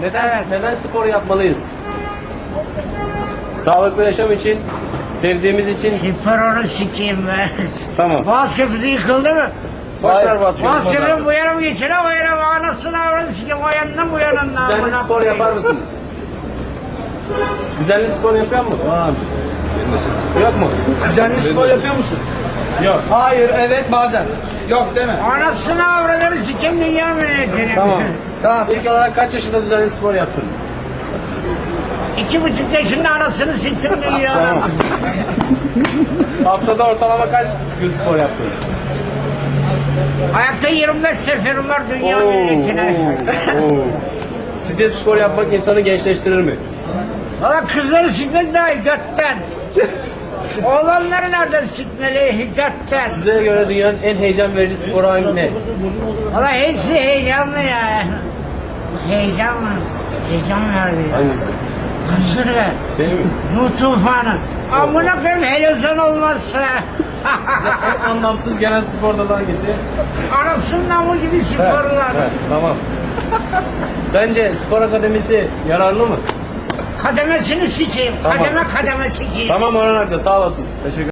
Neden, Evet. neden spor yapmalıyız? Sağlıklı yaşam için, sevdiğimiz için. Spor onu sikeyim ben. Tamam. Köprüsü yıkıldı mı? Başlar. Boğaz köprünün bu yana mı geçene o yana mı? Anasını avradı sikeyim o yanına bu yanına. Amına spor yapar mısınız? Düzenli spor yapıyor mu? Yok mu? Düzenli spor yapıyor musun? Yok. Hayır, evet, bazen. Yok değil mi? Anasını avradını sikeyim dünya milletini. Tamam. Tamam. İlk olarak kaç yaşında düzenli spor yaptın? İki buçuk yaşında anasını siktim dünya. Tamam. Haftada ortalama kaç gün spor yaptın? Hayatta 25 seferim var dünya milletine. oo. Sizce spor yapmak insanı gençleştirir mi? Valla kızları sikmek daha götten. Oğlanları nereden sikmeli götten. Size göre dünyanın en heyecan verici sporu hangi ne? Valla hepsi heyecanlı ya. Heyecan mı? Heyecan verdi ya. Hangisi? Kasırga. Şey mi? Nuh tufanı. Amına koyayım helezon olmazsa. Size en anlamsız gelen spor dalı hangisi? Anasının namı gibi sporlar. Evet, tamam. Sence spor akademisi yararlı mı? Kademesini sikeyim. Tamam. Kademe kademe sikeyim. Tamam Orhan Aklı sağ olasın. Teşekkür